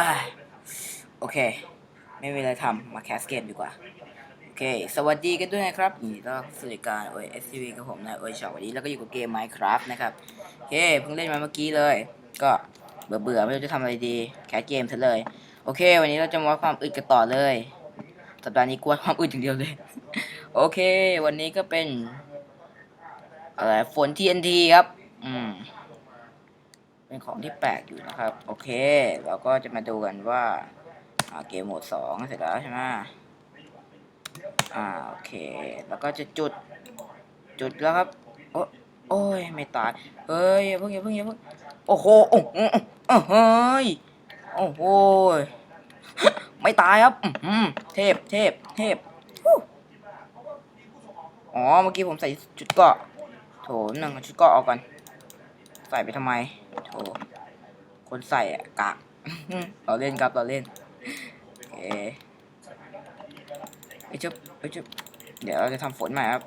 อ่าโอเค ไม่มีอะไรทำมาแคสเกมดีกว่า โอเค สวัสดีกันด้วยนะครับนดีต้อนรับสู่รายการ OSTV กับผมนายโอยชาววันนี้แล้วก็อยู่กับเกม Minecraft นะครับ โอเค เพิ่งเล่นมาเมื่อกี้เลย ก็เบื่อเบื่อๆไม่รู้จะทำอะไรดีแคสเกมซะเลย โอเค วันนี้เราจะมาวัดความอึดกันต่อเลย สัปดาห์นี้กวนความอึดอย่างเดียวเลย โอเค วันนี้ก็เป็นอะไรฝน TNT ครับ เป็นของที่แปลกอยู่นะครับ โอเค เราก็จะมาดูกันว่าเกมโหมดสองเสร็จแล้วใช่ไหมอ่าโอเค แล้วก็จะจุดจุดแล้วครับ โอ้โอ้ยไม่ตายเฮ้ยเพิ่งอย่าเพิ่งอย่าเพิ่งโอ้โหโอ้โหโอ้โหโอ้โหไม่ตายครับอื้อหือเทพเทพเทพอ๋อเมื่อกี้ผมใส่ชุดเกาะโถหนึ่งเอาชุดเกาะออกก่อนใส่ไปทำไม โถคนใส่อะกะเราเล่นครับเราเล่นโอเคไปจุบไปจุบเดี๋ยวเราจะทำฝนใหม่ครับ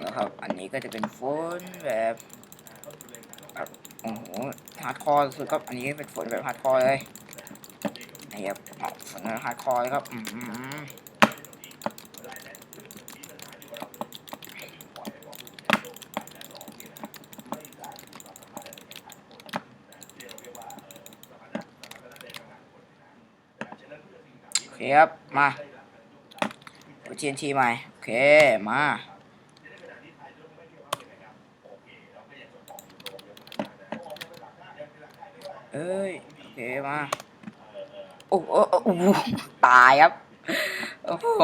แล้วครับ อันนี้ก็จะเป็นฝนแบบแบบโอ้โหฮาร์ดคอร์สุดครับอันนี้เป็นฝนแบบฮาร์ดคอร์เลยนี่ครับอ๋อฝนแบบฮาร์ดคอร์เลยครับอืม เคครับ มาดู TNT ใหม่ โอเค มาเอ้ย โอเค มา โอ้โหโอ้ตายครับ โอ้โห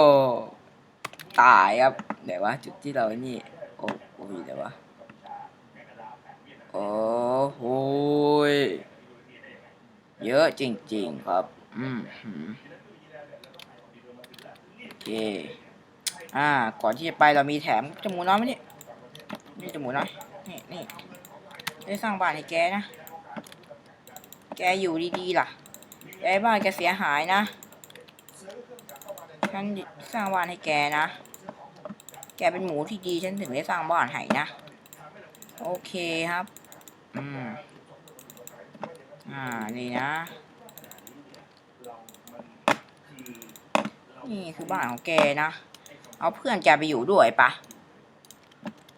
ตายครับเดี๋ยววะจุดที่เรานี่ โอ้โหเดี๋ยววะโอ้โหเยอะจริง ๆ ครับ อืม เค อ่า ก่อนที่จะไปเรามีแถมจมูกน้อยไหมนี่ นี่จมูกน้อย นี่นี่ได้สร้างบ้านให้แกนะ แกอยู่ดีๆล่ะแกบ้านแกเสียหายนะ ฉันสร้างบ้านให้แกนะ แกเป็นหมูที่ดีฉันถึงได้สร้างบ้านให้นะ โอเคครับ อืม อ่า นี่นะ นี่คือบ้านของแกนะ เอาเพื่อนแกไปอยู่ด้วยปะ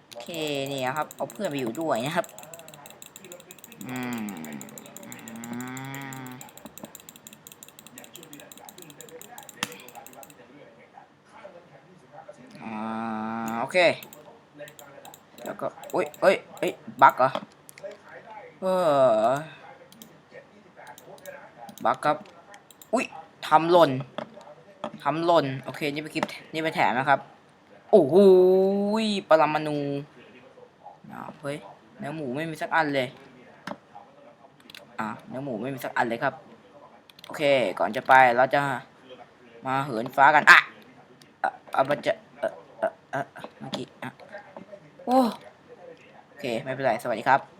โอเคเนี่ยครับ เอาเพื่อนไปอยู่ด้วยนะครับ อืมอ่าโอเค แล้วก็เอ้ยเอ้ยเอ้ย บักเหรอ เออ บักครับ อุ้ยทำหล่น ทำหล่น โอเค นี่เป็นคลิป นี่เป็นแถมนะครับ โอ้โหยปรมาณูอ้าวเฮ้ย เนื้อหมูไม่มีสักอันเลย อะเนื้อหมูไม่มีสักอันเลยครับ โอเค ก่อนจะไปเราจะมาเหินฟ้ากัน อะอะอะมันจะเออเออเออเมื่อกี้ อะ โอ้ โอเค ไม่เป็นไร สวัสดีครับ